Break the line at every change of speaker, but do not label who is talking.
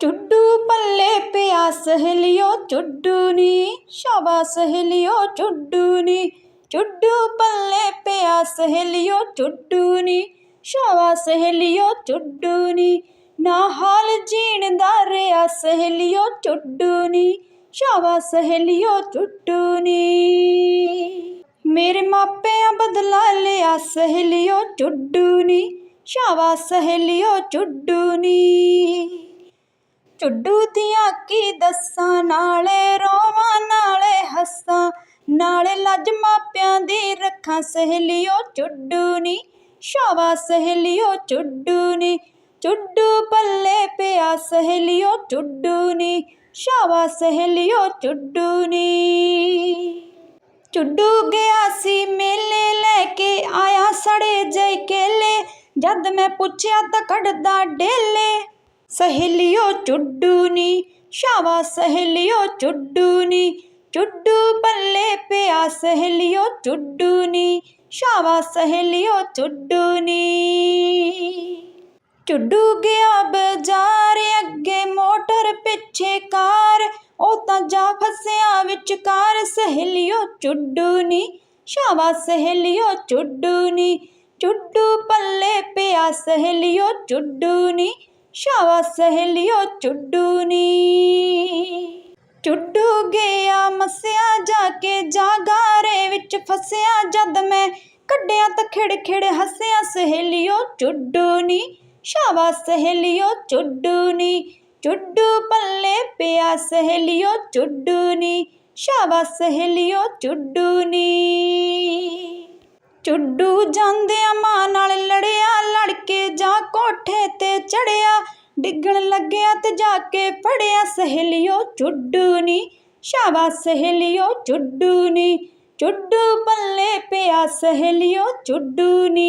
ਚੁੱਡੂ ਪੱਲੇ ਪਿਆ ਸਹੇਲਿਓ, ਚੁੱਡੂ ਨੀ, ਸ਼ਾਬਾ ਸਹੇਲਿਓ, ਚੁੱਡੂ ਨੀ। ਚੁੱਡੂ ਪੱਲੇ ਪਿਆ ਸਹੇਲਿਓ, ਚੁੱਡੂ ਨੀ, ਸ਼ਾਬਾ ਸਹੇਲਿਓ, ਚੁੱਡੂ ਨੀ। ਨਾ ਹਾਲ ਜੀਣ ਦਾ ਰਿਆ ਸਹੇਲਿਓ, ਚੁੱਡੂ ਨੀ, ਸ਼ਾਬਾ ਸਹੇਲਿਓ, ਚੁੱਡੂ ਨੀ। ਮੇਰੇ ਮਾਪਿਆਂ ਬਦਲਾ ਲਿਆ ਸਹੇਲਿਓ, ਚੁੱਡੂ ਨੀ, ਸ਼ਾਬਾ ਸਹੇਲਿਓ ਚੁੱਡੂਨੀ ਚੁੱਡੂ ਦੀਆਂ ਕੀ ਦੱਸਾਂ? ਨਾਲੇ ਰੋਵਾਂ, ਨਾਲੇ ਹੱਸਾਂ, ਨਾਲੇ ਲੱਜ ਮਾਪਿਆਂ ਦੀ ਰੱਖਾਂ। ਸਹੇਲਿਓ ਚੁੱਡੂ ਨੀ, ਸ਼ਾਵਾ ਸਹੇਲਿਓ ਚੁੱਡੂ ਨੀ। ਚੁੱਡੂ ਪੱਲੇ ਪਿਆ ਸਹੇਲਿਓ ਚੁੱਡੂ ਨੀ, ਸ਼ਾਵਾ ਸਹੇਲਿਓ ਚੁੱਡੂ ਨੀ। ਚੁੱਡੂ ਗਿਆ ਸੀ ਮੇਲੇ ਲੈ ਕੇ, ਆਇਆ ਸੜੇ ਜੈ ਕੇਲੇ। ਜਦ ਮੈਂ ਪੁੱਛਿਆ ਤਾਂ ਕੱਢਦਾ ਡੇਲੇ। ਸਹੇਲਿਓ ਚੁੱਡੂ ਨੀ ਸ਼ਾਵਾ ਸਹੇਲਿਓ ਚੁੱਡੂ ਨੀ ਚੁੱਡੂ ਪੱਲੇ ਪਿਆ ਸਹੇਲਿਓ ਚੁੱਡੂ ਨੀ ਸ਼ਾਵਾ ਸਹੇਲਿਓ ਚੁੱਡੂ ਨੀ ਚੁੱਡੂ ਗਿਆ ਬਾਜ਼ਾਰ ਅੱਗੇ ਮੋਟਰ ਪਿੱਛੇ ਕਾਰ ਉਹ ਤਾਂ ਜਾ ਫਸਿਆ ਵਿਚਕਾਰ ਸਹੇਲਿਓ ਚੁੱਡੂ ਨੀ ਸ਼ਾਵਾ ਸਹੇਲਿਓ ਚੁੱਡੂ ਨੀ ਚੁੱਡੂ ਪੱਲੇ ਪਿਆ ਸਹੇਲਿਓ ਚੁੱਡੂ ਨੀ ਸ਼ਾਵਾ ਸਹੇਲਿਓ ਚੁੱਡੂ ਨੀ। ਚੁੱਡੂ ਗਿਆ ਮਸਿਆ ਜਾ ਕੇ ਜਾਗਾਰੇ ਵਿੱਚ ਫਸਿਆ, ਜਦ ਮੈਂ ਕੱਢਿਆ ਤਾਂ ਖਿੜ ਖਿੜ ਹੱਸਿਆ, ਸਹੇਲਿਓ ਚੁੱਡੂ ਨੀ। ਸ਼ਾਵਾ ਸਹੇਲਿਓ ਚੁੱਡੂ ਨੀ। ਚੁੱਡੂ ਪੱਲੇ ਪਿਆ, ਸਹੇਲਿਓ ਚੁੱਡੂ ਨੀ। ਸ਼ਾਵਾ ਸਹੇਲਿਓ ਚੁੱਡੂ ਨੀ। ਚੁੱਡੂ ਜਾਂਦਿਆਂ ਮਾਂ ਨਾਲ ਲੜਿਆ ਲੜ ਕੇ ਜਾ ਕੋਠੇ ਤੇ ਚੜਿਆ, ਡਿੱਗਣ ਲੱਗਿਆ ਤੇ ਜਾ ਕੇ ਫੜਿਆ, ਸਹੇਲਿਓ ਚੁੱਡੂ ਨੀ, ਸ਼ਾਵਾ ਸਹੇਲਿਓ ਚੁੱਡੂ ਨੀ ਚੁੱਡੂ ਪੱਲੇ ਪਿਆ ਸਹੇਲਿਓ ਚੁੱਡੂ ਨੀ।